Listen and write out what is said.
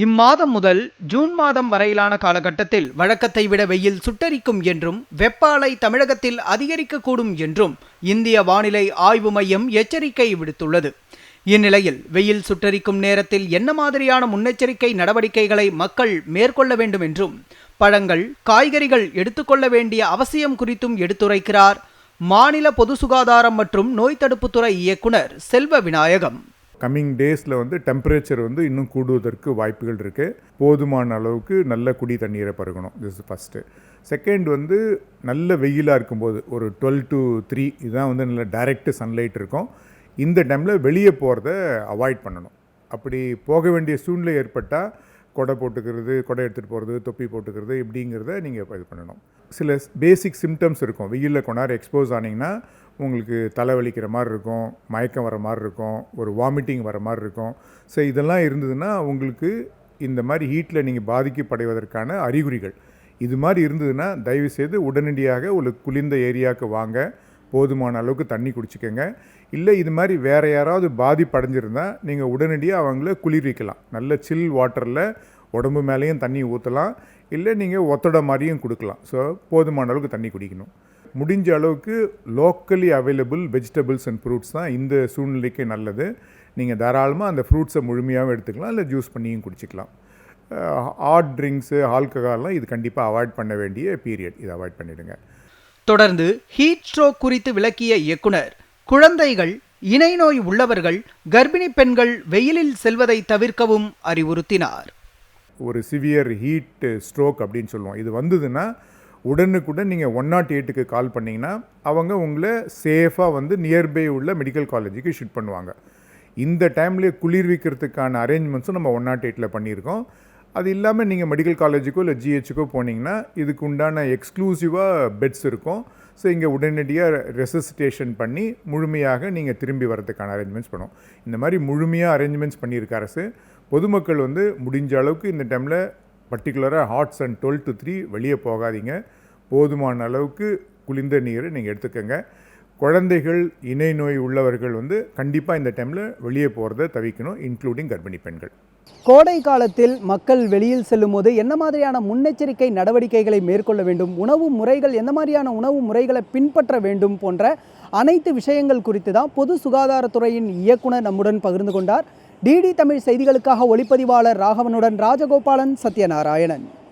இம்மாதம் முதல் ஜூன் மாதம் வரையிலான காலகட்டத்தில் வழக்கத்தை விட வெயில் சுட்டரிக்கும் என்றும் வெப்ப அலை தமிழகத்தில் அதிகரிக்கக்கூடும் என்றும் இந்திய வானிலை ஆய்வு மையம் எச்சரிக்கை விடுத்துள்ளது. இந்நிலையில் வெயில் சுட்டரிக்கும் நேரத்தில் என்ன மாதிரியான முன்னெச்சரிக்கை நடவடிக்கைகளை மக்கள் மேற்கொள்ள வேண்டும் என்றும் பழங்கள் காய்கறிகள் எடுத்துக்கொள்ள வேண்டிய அவசியம் குறித்தும் எடுத்துரைக்கிறார் மாநில பொது சுகாதாரம் மற்றும் நோய் தடுப்புத்துறை இயக்குனர் செல்வ விநாயகம். கம்மிங் டேஸில் வந்து டெம்பரேச்சர் வந்து இன்னும் கூடுவதற்கு வாய்ப்புகள் இருக்குது போதுமான அளவுக்கு நல்ல குடி தண்ணீரை பருகணும். திஸ் ஃபஸ்ட்டு செகண்ட் வந்து நல்ல வெயிலாக இருக்கும்போது ஒரு டுவெல் டு த்ரீ இதுதான் வந்து நல்ல டைரக்ட் சன்லைட் இருக்கும். இந்த டைமில் வெளியே போகிறத அவாய்ட் பண்ணணும். அப்படி போக வேண்டிய சூழ்நிலை ஏற்பட்டால் கொடை போட்டுக்கிறது கொடை எடுத்துகிட்டு போகிறது தொப்பி போட்டுக்கிறது இப்படிங்கிறத நீங்கள் இது பண்ணணும். சில பேசிக் சிம்டம்ஸ் இருக்கும். வெயிலில் கொண்டாரு எக்ஸ்போஸ் ஆனீங்கன்னா உங்களுக்கு தலைவலிக்கிற மாதிரி இருக்கும் மயக்கம் வர மாதிரி இருக்கும் ஒரு வாமிட்டிங் வர மாதிரி இருக்கும். ஸோ இதெல்லாம் இருந்ததுன்னா உங்களுக்கு இந்த மாதிரி ஹீட்டில் நீங்கள் பாதிக்கப்படைவதற்கான அறிகுறிகள். இது மாதிரி இருந்ததுன்னா தயவுசெய்து உடனடியாக ஒரு குளிர்ந்த ஏரியாவுக்கு வாங்க. போதுமான அளவுக்கு தண்ணி குடிச்சிக்கோங்க. இல்லை இது மாதிரி வேறு யாராவது பாதிப்படைஞ்சிருந்தால் நீங்கள் உடனடியாக அவங்கள குளிர்விக்கலாம். நல்ல சில் வாட்டரில் உடம்பு மேலேயும் தண்ணி ஊற்றலாம் இல்லை நீங்கள் ஒத்தடை மாதிரியும் கொடுக்கலாம். ஸோ போதுமான அளவுக்கு தண்ணி குடிக்கணும். முடிஞ்ச அளவுக்கு locally available vegetables and fruits தான் இந்த சூழ்நிலைக்கு நல்லது. நீங்கள் தாராளமாக அந்த ஃப்ரூட்ஸை முழுமையாகவும் எடுத்துக்கலாம் இல்லை ஜூஸ் பண்ணியும் குடிச்சிக்கலாம். ஹாட் ட்ரிங்க்ஸு ஆல்கஹால்லாம் இது கண்டிப்பாக அவாய்ட் பண்ண வேண்டிய பீரியட் இதை அவாய்ட் பண்ணிவிடுங்க தொடர்ந்து ஹீட் ஸ்ட்ரோக் குறித்து விளக்கிய இயக்குனர் குழந்தைகள் இணை நோய் உள்ளவர்கள் கர்ப்பிணி பெண்கள் வெயிலில் செல்வதை தவிர்க்கவும் அறிவுறுத்தினார். ஒரு சிவியர் ஹீட் ஸ்ட்ரோக் அப்படின்னு சொல்லுவோம். இது வந்ததுன்னா உடனுக்குடன் நீங்கள் ஒன் நாட் oh எயிட்டுக்கு கால் பண்ணிங்கன்னா அவங்க உங்களை சேஃபாக வந்து நியர்பை உள்ள மெடிக்கல் காலேஜுக்கு ஷிஃப்ட் பண்ணுவாங்க. இந்த டைம்லேயே குளிர்விக்கிறதுக்கான அரேஞ்ச்மெண்ட்ஸும் நம்ம ஒன் நாட் எயிட்டில் பண்ணியிருக்கோம். அது இல்லாமல் நீங்கள் மெடிக்கல் காலேஜுக்கோ இல்லை ஜிஹெச்சுக்கோ போனீங்கன்னா இதுக்கு உண்டான எக்ஸ்க்ளூசிவாக பெட்ஸ் இருக்கும். ஸோ இங்கே உடனடியாக ரெசிஸ்டேஷன் பண்ணி முழுமையாக நீங்கள் திரும்பி வரதுக்கான அரேஞ்ச்மெண்ட்ஸ் பண்ணுவோம் இந்த மாதிரி முழுமையாக அரேஞ்ச்மெண்ட்ஸ் பண்ணியிருக்க அரசு பொதுமக்கள் வந்து முடிஞ்ச அளவுக்கு இந்த டைமில் பர்டிகுலராக hours and twelve to three வெளியே போகாதீங்க. போதுமான அளவுக்கு குளிர்ந்த நீரை நீங்கள் எடுத்துக்கோங்க. குழந்தைகள் இணை நோய் உள்ளவர்கள் வந்து கண்டிப்பாக இந்த டைமில் வெளியே போகிறத தவிக்கணும் இன்க்ளூடிங் கர்ப்பிணி பெண்கள். கோடை காலத்தில் மக்கள் வெளியில் செல்லும் போது என்ன மாதிரியான முன்னெச்சரிக்கை நடவடிக்கைகளை மேற்கொள்ள வேண்டும்? உணவு முறைகள் எந்த மாதிரியான உணவு முறைகளை பின்பற்ற வேண்டும் போன்ற அனைத்து விஷயங்கள் குறித்து தான் பொது சுகாதாரத்துறையின் இயக்குனர் நம்முடன் பகிர்ந்து கொண்டார். டிடி தமிழ் செய்திகளுக்காக ஒளிப்பதிவாளர் ராகவனுடன் ராஜகோபாலன் சத்யநாராயணன்.